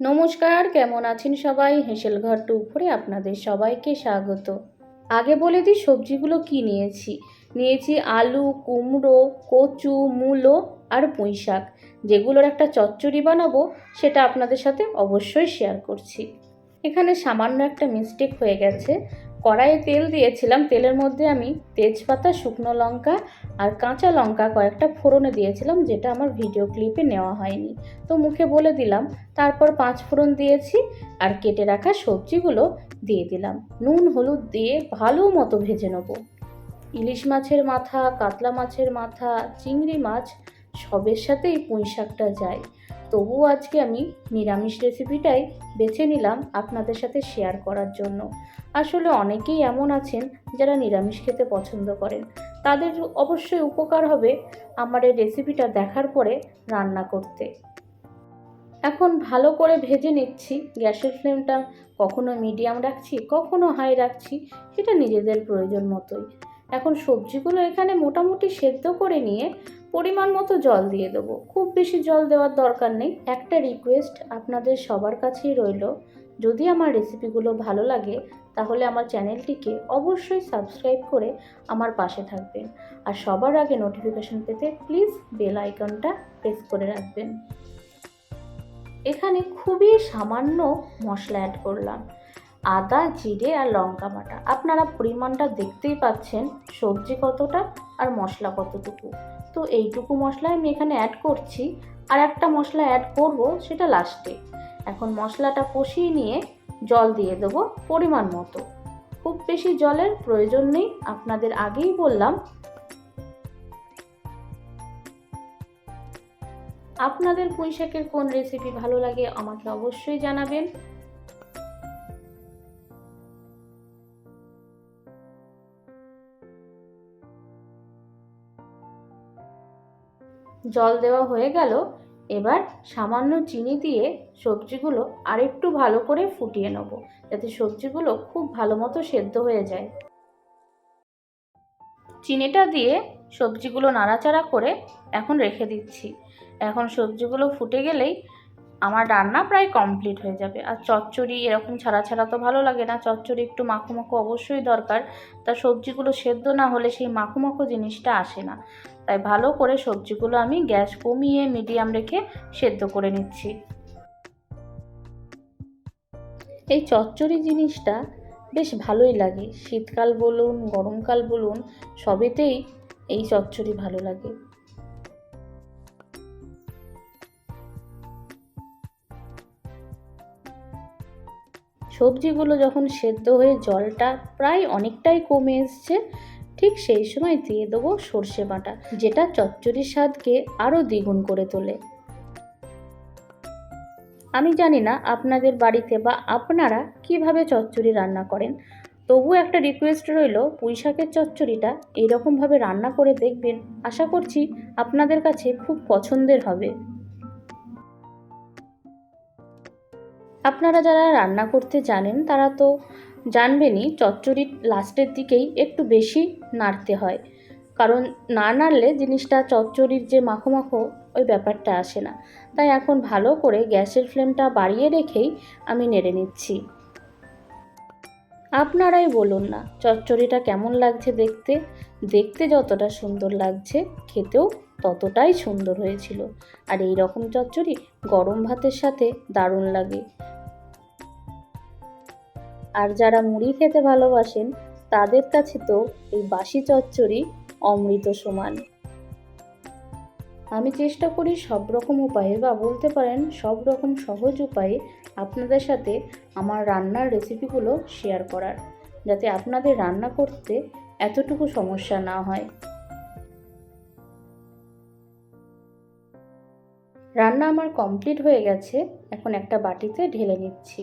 নমস্কার, কেমন আছেন সবাই? হেঁসেল ঘর টু উপরে আপনাদের সবাইকে স্বাগত। আগে বলে দিই, সবজিগুলো কি নিয়েছি? নিয়েছি আলু, কুমড়ো, কচু, মূলো আর পুঁই শাক যেগুলোর একটা চচ্চড়ি বানাবো, সেটা আপনাদের সাথে অবশ্যই শেয়ার করছি। এখানে সামান্য একটা মিস্টেক হয়ে গেছে। কড়াইয়ে তেল দিয়েছিলাম। তেলের মধ্যে আমি তেজপাতা, শুকনো লঙ্কা আর কাঁচা লঙ্কা কয়েকটা ফোড়নে দিয়েছিলাম, যেটা আমার ভিডিও ক্লিপে নেওয়া হয়নি। তো মুখে বলে দিলাম, তারপর পাঁচ ফোড়ন দিয়েছি আর কেটে রাখা সবজিগুলো দিয়ে দিলাম। নুন, হলুদ দিয়ে ভালো মতো ভেজে নেব। ইলিশ মাছের মাথা, কাতলা মাছের মাথা, চিংড়ি মাছ, সবের সাথেই পুঁই শাকটা যায়। তবুও আজকে আমি নিরামিষ রেসিপিটাই বেছে নিলাম আপনাদের সাথে শেয়ার করার জন্য। আসলে অনেকেই এমন আছেন যারা নিরামিষ খেতে পছন্দ করেন। তাদের অবশ্যই উপকার হবে আমার এই রেসিপিটা দেখার পরে রান্না করতে। এখন ভালো করে ভেজে নিচ্ছি, গ্যাসের ফ্লেমটা কখনো মিডিয়াম রাখছি, কখনো হাই রাখছি, সেটা নিজেদের প্রয়োজন মতোই। এখন সবজিগুলো এখানে মোটামুটি সেদ্ধ করে নিয়ে পরিমাণ মতো জল দিয়ে দেবো। খুব বেশি জল দেওয়ার দরকার নেই। একটা রিকোয়েস্ট আপনাদের সবার কাছেই রইল। যদি আমার রেসিপিগুলো ভালো লাগে, তাহলে আমার চ্যানেলটিকে অবশ্যই সাবস্ক্রাইব করে আমার পাশে থাকবেন। আর সবার আগে নোটিফিকেশন পেতে প্লিজ বেল আইকনটা প্রেস করে রাখবেন। এখানে খুবই সামান্য মশলা অ্যাড করলাম। আদা, জিরে আর লঙ্কা বাটা। আপনারা পরিমাণটা দেখতেই পাচ্ছেন সবজি কতটা আর মশলা কতটুকু। তো এইটুকু মশলা আমি এখানে অ্যাড করছি আর একটা মশলা অ্যাড করব সেটা লাস্টে এখন মশলাটা কষিয়ে নিয়ে জল দিয়ে দেবো পরিমাণ মতো। খুব বেশি জলের প্রয়োজন নেই, আপনাদের আগেই বললাম। আপনাদের পুঁইশাকের কোন রেসিপি ভালো লাগে আমাকে অবশ্যই জানাবেন। জল দেওয়া হয়ে গেল, এবার সামান্য চিনি দিয়ে সবজিগুলো আরেকটু ভালো করে ফুটিয়ে নেব, যাতে সবজিগুলো খুব ভালো মতো সেদ্ধ হয়ে যায়। চিনিটা দিয়ে সবজিগুলো নাড়াচাড়া করে এখন রেখে দিচ্ছি। এখন সবজিগুলো ফুটে গেলেই আমার রান্না প্রায় কমপ্লিট হয়ে যাবে। আর চচ্চড়ি এরকম ছাড়া ছাড়া তো ভালো লাগে না, চচ্চড়ি একটু মাখো মাখো অবশ্যই দরকার। তা সবজিগুলো সেদ্ধ না হলে সেই মাখো মাখো জিনিসটা আসে না। তাই ভালো করে সবজিগুলো আমি গ্যাস কমিয়ে মিডিয়াম রেখে সেদ্ধ করে নিচ্ছি। এই চচ্চড়ি জিনিসটা বেশ ভালোই লাগে। শীতকাল বলুন, গরমকাল বলুন, সবেতেই এই চচ্চড়ি ভালো লাগে। সবজিগুলো যখন সেদ্ধ হয়ে জলটা প্রায় অনেকটাই কমে এসছে ঠিক সেই সময় দিয়ে দেবো সর্ষে বাটা, যেটা চচ্চড়ির স্বাদকে আরও দ্বিগুণ করে তোলে। আমি জানি না আপনাদের বাড়িতে বা আপনারা কীভাবে চচ্চড়ি রান্না করেন তবু একটা রিকোয়েস্ট রইল, পুঁই শাকের চচ্চড়িটা এইরকমভাবে রান্না করে দেখবেন। আশা করছি আপনাদের কাছে খুব পছন্দের হবে। আপনারা যারা রান্না করতে জানেন, তারা তো জানবেনই চচ্চড়ির লাস্টের দিকেই একটু বেশি নাড়তে হয়। কারণ না নাড়লে জিনিসটা চচ্চড়ির যে মাখো মাখো ওই ব্যাপারটা আসে না। তাই এখন ভালো করে গ্যাসের ফ্লেমটা বাড়িয়ে রেখেই আমি নেড়ে নিচ্ছি। আপনারাই বলুন না, চচ্চড়িটা কেমন লাগছে দেখতে? দেখতে যতটা সুন্দর লাগছে, খেতেও ততটাই সুন্দর হয়েছিল। আর এই রকম চচ্চড়ি গরম ভাতের সাথে দারুণ লাগে। আর যারা মুড়ি খেতে ভালোবাসেন, তাদের কাছে তো এই বাসি চচ্চড়ি অমৃত সমান। আমি চেষ্টা করি সব রকম উপায়ে বা বলতে পারেন সব রকম সহজ উপায়ে আপনাদের সাথে আমার রান্নার রেসিপিগুলো শেয়ার করার, যাতে আপনাদের রান্না করতে এতটুকু সমস্যা না হয়। রান্না আমার কমপ্লিট হয়ে গেছে, এখন একটা বাটিতে ঢেলে নিচ্ছি।